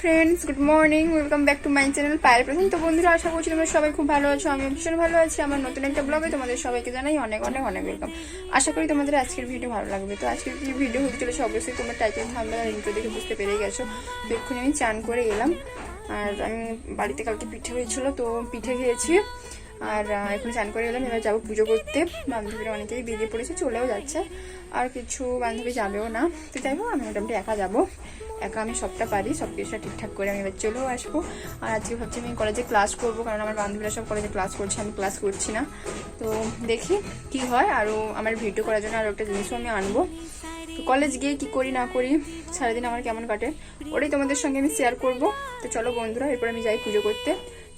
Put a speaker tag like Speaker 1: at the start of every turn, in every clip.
Speaker 1: Friends, good morning, welcome back to my channel পায়ের প্রথম তো বন্ধুরা, আশা করছি তোমরা সবাই খুব ভালো আছো আমি ভীষণ ভালো আছি। আমার নতুন একটা ব্লগে তোমাদের সবাইকে জানাই অনেক অনেক অনেক ওয়েলকাম আশা করি তোমাদের আজকের ভিডিও ভালো লাগবে। তো আজকের যে ভিডিও হতে চলেছে অবশ্যই তোমার টাইটেল থামবে আর ইন্ট্রো দেখে বুঝতে পেরে গেছো। তো এক্ষুনি আমি চান করে এলাম। আর আমি বাড়িতে কালকে পিঠে হয়েছিল, তো পিঠে খেয়েছি। আর এখন চান করে এলাম, এবার যাব পুজো করতে। বান্ধবীরা অনেকেই বেরিয়ে পড়েছে, চলেও যাচ্ছে। আর কিছু বান্ধবী যাবেও না। তো যাই হোক, আমি মোটামুটি একা যাব। একা আমি সবটা পারি সব কিছুটা ঠিকঠাক করে আমি এবার চলেও আসব। আর আজকে ভাবছি আমি কলেজে ক্লাস করব, কারণ আমার বান্ধবীরা সব কলেজে ক্লাস করছে, আমি ক্লাস করছি না। তো দেখি কি হয় আরও আমার ভিডিও করার জন্য আরও একটা জিনিসও আমি আনব। তো কলেজ গিয়ে কি করি, না করি, সারাদিন আমার কেমন কাটে, ওটাই তোমাদের সঙ্গে আমি শেয়ার করব। তো চলো বন্ধুরা, এরপর আমি যাই পুজো করতে।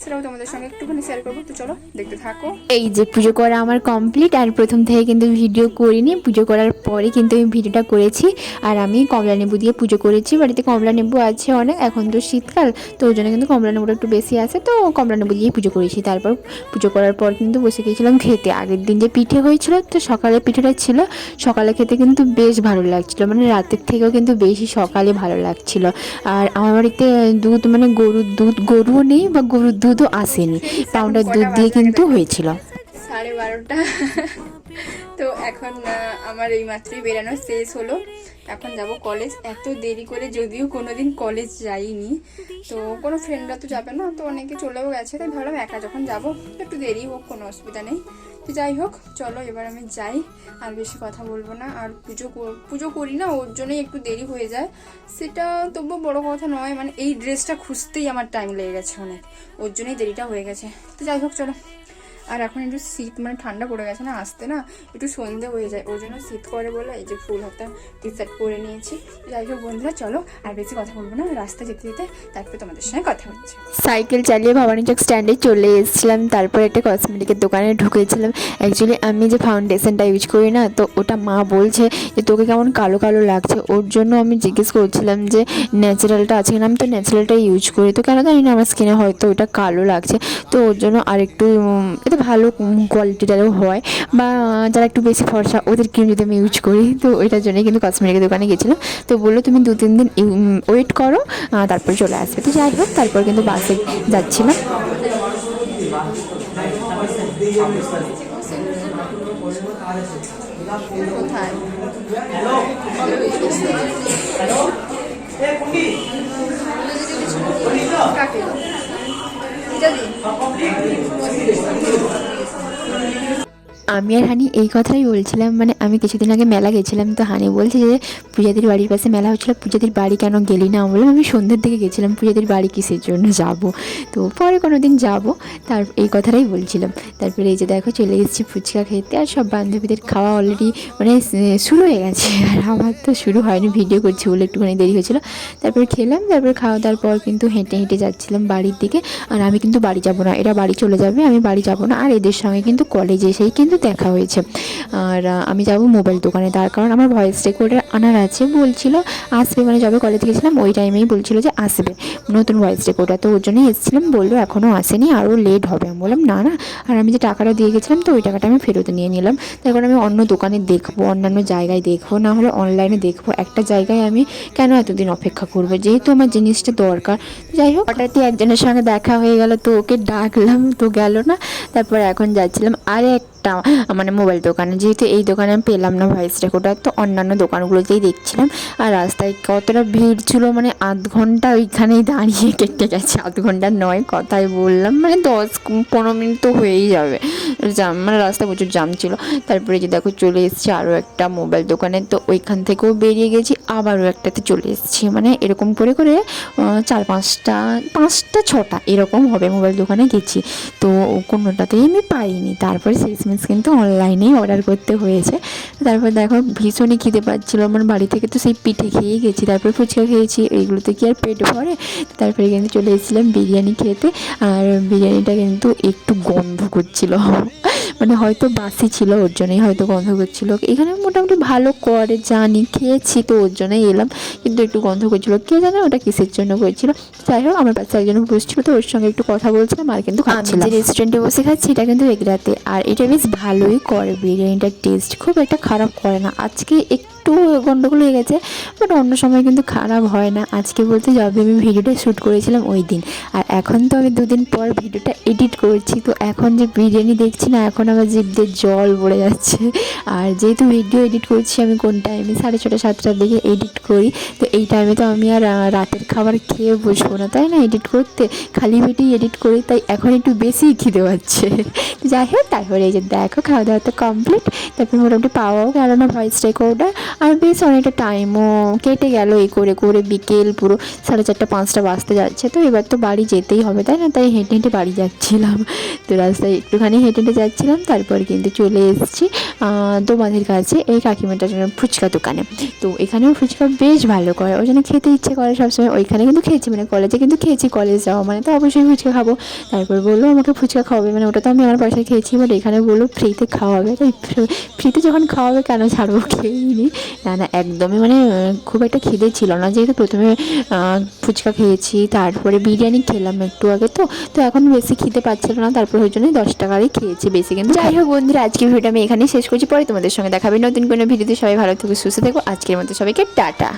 Speaker 1: সেটাও তোমাদের সঙ্গে একটুখানি শেয়ার করব। তো চলো, দেখতে থাকো।
Speaker 2: এই যে পুজো করা আমার কমপ্লিট আর প্রথম থেকে কিন্তু ভিডিও করিনি। পুজো করার পরে কিন্তু আমি ভিডিওটা করেছি। আর আমি কমলা লেবু দিয়ে পুজো করেছি। বাড়িতে কমলা লেবু আছে অনেক, এখন তো শীতকাল, তো ওই জন্য কিন্তু কমলা লেবুটা একটু বেশি আছে। তো কমলা লেবু দিয়েই পুজো করেছি। তারপর পুজো করার পর কিন্তু বসে গিয়েছিলাম খেতে। আগের দিন যে পিঠে হয়েছিল, তো সকালে পিঠেটা ছিল। সকালে খেতে কিন্তু বেশ ভালো লাগছিল। মানে রাতের থেকেও কিন্তু বেশি সকালে ভালো লাগছিল। আর আমার বাড়িতে দুধ মানে গরুর দুধ, গরুও নেই বা গরুর দুধও আসেনি। পাউডার দুধ দিয়ে কিন্তু হয়েছিল।
Speaker 1: সাড়ে বারোটা। তো এখন আমার এই মাত্রই বেরানো শেষ হলো। এখন যাব কলেজ এত দেরি করে যদিও কোনোদিন কলেজ যাইনি। তো কোনো ফ্রেন্ডরা তো যাবে না, তো অনেকে চলেও গেছে। তাই ভাবলাম একা যখন যাব, একটু দেরি হোক, কোনো অসুবিধা নেই। তো যাই হোক, চলো এবার আমি যাই। আর বেশি কথা বলব না। আর পুজো পুজো করি না, ওর জন্যই একটু দেরি হয়ে যায়। সেটা তবুও বড় কথা নয় মানে এই ড্রেসটা খুঁজতেই আমার টাইম লেগে গেছে অনেক। ওর জন্যই দেরিটা হয়ে গেছে। তো যাই হোক, চলো। আর এখন একটু শীত মানে ঠান্ডা পড়ে গেছে না, আসতে না একটু সন্ধে হয়ে যায়। ওই জন্য শীত করে বলে এই যে ফুল হাতা টি শার্ট পরে নিয়েছি। যাই হোক বন্ধুরা, চলো আর বেশি কথা বলব না রাস্তা যেতে যেতে তারপরে তোমাদের সঙ্গে কথা হচ্ছে।
Speaker 2: সাইকেল চালিয়ে ভবানীচক স্ট্যান্ডে চলে এসেছিলাম। তারপর একটা কসমেটিকের দোকানে ঢুকেছিলাম। অ্যাকচুয়ালি আমি যে ফাউন্ডেশনটা ইউজ করি না, তো ওটা মা বলছে যে, তোকে কেমন কালো কালো লাগছে? ওর জন্য আমি জিজ্ঞেস করছিলাম যে ন্যাচারালটা আছে কিনা? আমি তো ন্যাচারালটা ইউজ করি। তো কেন জানি না, আমার স্কিনে হয়তো ওটা কালো লাগছে। তো ওর জন্য আর এটা ভালো কোয়ালিটিটারও হয় বা যারা একটু বেশি ফর্সা, ওদের ক্রিম যদি আমি ইউজ করি, তো ওইটার জন্যই কিন্তু কসমেটিকের দোকানে গেছিলাম তো বলল তুমি দু তিন দিন ওয়েট করো তারপর চলে আসবে। তো যাই হোক, তারপর কিন্তু বাসে যাচ্ছিলাম।
Speaker 1: কোথায়?
Speaker 2: আমি আর হানি এই কথাই বলছিলাম মানে আমি কিছুদিন আগে মেলা গেছিলাম, তো হানি বলছে যে পূজাদির বাড়ির পাশে মেলা হচ্ছিল, পূজাদির বাড়ি কেন গেলি না? বললাম, আমি সন্ধ্যের দিকে গেছিলাম, পূজাদির বাড়ি কিসের জন্য যাব? তো পরে কোনো দিন যাব, তার এই কথাটাই বলছিলাম। তারপরে এই যে দেখো, চলে এসেছি ফুচকা খেতে, আর সব বান্ধবীদের খাওয়া অলরেডি মানে শুরু হয়ে গেছে। আর আমার তো শুরু হয়নি, ভিডিও করছি বলে একটুখানি দেরি হয়েছিল। তারপরে খেলাম, তারপরে খাওয়া দাওয়ার পর কিন্তু হেঁটে হেঁটে যাচ্ছিলাম বাড়ির দিকে। আর আমি কিন্তু বাড়ি যাব না, এরা বাড়ি চলে যাবে, আমি বাড়ি যাব না। আর এদের সঙ্গে কিন্তু কলেজে এসেই কিন্তু দেখা হয়েছে। আর আমি যাব মোবাইল দোকানে। তার কারণ আমার ভয়েস রেকর্ডার আনার আছে। বলছিল আসবে মানে যবে কলেজ গেছিলাম, ওই টাইমেই বলছিল যে আসবে। নতুন ভয়েস রেকর্ডার তো ওর জন্যই এসেছিলাম। বলল এখনও আসেনি। আরও লেট হবে। আমি বললাম, না না। আর আমি যে টাকাটা দিয়ে গেছিলাম, তো ওই টাকাটা আমি ফেরত নিয়ে নিলাম। তারপর আমি অন্য দোকানে দেখব, অন্যান্য জায়গায় দেখব। না হলে অনলাইনে দেখব। একটা জায়গায় আমি কেন এতদিন অপেক্ষা করব? যেহেতু আমার জিনিসটা দরকার। যাই হোক, হঠাৎই একজনের সঙ্গে দেখা হয়ে গেল। তো ওকে ডাকলাম। তো গেল না। তারপর এখন যাচ্ছিলাম। আরে একটা মানে মোবাইল দোকানে। যেহেতু এই দোকানে আমি পেলাম না ভয়েস রেকর্ডার, তো অন্যান্য দোকানগুলোতেই দেখছিলাম। আর রাস্তায় কতটা ভিড় ছিল মানে আধ ঘণ্টা ওইখানেই দাঁড়িয়ে কেটে গেছে। আধ ঘণ্টা নয়, কথাই বললাম। মানে দশ, পনেরো মিনিট তো হয়েই যাবে। জাম মানে রাস্তায় প্রচুর জাম ছিল। তারপরে যে দেখো চলে এসেছি আরও একটা মোবাইল দোকানে। তো ওইখান থেকেও বেরিয়ে গেছি, আবারও একটাতে চলে এসেছি। মানে এরকম করে করে চার পাঁচটা পাঁচটা, ছটা এরকম হবে মোবাইল দোকানে গেছি। তো কোনোটাতেই আমি পাইনি। তারপরে শেষমেশ কিন্তু অনলাইনেই অর্ডার করতে হয়েছে। তারপর দেখো ভীষণই খিদে পাচ্ছিল আমার বাড়ি থেকে। তো সেই পিঠে খেয়েই গেছি। তারপর ফুচকা খেয়েছি। এইগুলোতে কি আর পেট ভরে? তারপরে কিন্তু চলে এসেছিলাম বিরিয়ানি খেতে। আর বিরিয়ানিটা কিন্তু একটু গন্ধ করছিল। মানে হয়তো বাসি ছিল ওর জন্যই হয়তো গন্ধ করছিল এখানে মোটামুটি ভালো করে জানি খেয়েছি তো ওর জন্যই এলাম কিন্তু একটু গন্ধ করছিল কে জানে ওটা কিসের জন্য করছিল যাই হোক আমার পাশে একজন বসছিল তো ওর সঙ্গে একটু কথা বলছিলাম আর কিন্তু খাচ্ছিলাম যে রেস্টুরেন্টে বসে খাচ্ছি এটা কিন্তু এগরাতে। আর এটা বেশ ভালোই করে বিরিয়ানিটার টেস্ট খুব একটা খারাপ করে না। আজকে একটু একটু গন্ডগোল হয়ে গেছে বাট অন্য সময় কিন্তু খারাপ হয় না। আজকে বলতে যবে আমি ভিডিওটা শ্যুট করেছিলাম ওই দিন। আর এখন তো আমি দুদিন পর ভিডিওটা এডিট করছি, তো এখন যে বিরিয়ানি দেখছি না, এখন আমার জিভ জল পড়ে যাচ্ছে। আর যেহেতু ভিডিও এডিট করছি আমি কোন টাইমে সাড়ে ছটা, সাতটার দিকে এডিট করি, তো এই টাইমে তো আমি আর রাতের খাবার খেয়ে বসবো না, তাই না? এডিট করতে খালি পেটেই এডিট করি, তাই এখন একটু বেশি খিদে পাচ্ছে। যাই হোক, তারপরে এই যে দেখো, খাওয়া দাওয়া তো কমপ্লিট তারপরে মোটামুটি পাওয়াও গেল না ভয়েস রেকর্ডার আর বেশ অনেকটা টাইমও কেটে গেল এই করে করে বিকেল পুরো সাড়ে চারটা, পাঁচটা বাজতে যাচ্ছে। তো এবার তো বাড়ি যেতেই হবে, তাই না? তাই হেঁটে হেঁটে বাড়ি যাচ্ছিলাম। তো রাস্তায় একটুখানি হেঁটে হেঁটে যাচ্ছিলাম, তারপর কিন্তু চলে এসেছি দোমাধির কাছে এই কাকিমাটার জন্য ফুচকা দোকানে। তো এখানেও ফুচকা বেশ ভালো করে ওই জন্য খেতে ইচ্ছে করে সবসময়, ওইখানে কিন্তু খেয়েছি মানে কলেজে কিন্তু খেয়েছি কলেজ যাওয়া মানে তো অবশ্যই ফুচকা খাব। তারপর বলল, আমাকে ফুচকা খাওয়াবে মানে ওটা তো আমি আমার পয়সায় খেয়েছি বাট এখানে বলল ফ্রিতে খাওয়াবে। তাই ফ্রিতে যখন খাওয়াবে কেন ছাড়বো, খেয়েই না। না না একদমই মানে খুব একটা খিদে ছিল না। যেহেতু প্রথমে ফুচকা খেয়েছি তারপরে বিরিয়ানি খেলাম একটু আগে তো তো এখন বেশি খিদে পাচ্ছিল না তারপর ওই জন্যই দশ টাকারই খেয়েছি বেশি। কিন্তু যাই হোক বন্ধুরা আজকের ভিডিওটা আমি এখানেই শেষ করছি। পরে তোমাদের সঙ্গে দেখাবে নতুন কোনো ভিডিওতে। সবাই ভালো থেকে সুস্থ থেকো। আজকের মতো সবাইকে টাটা।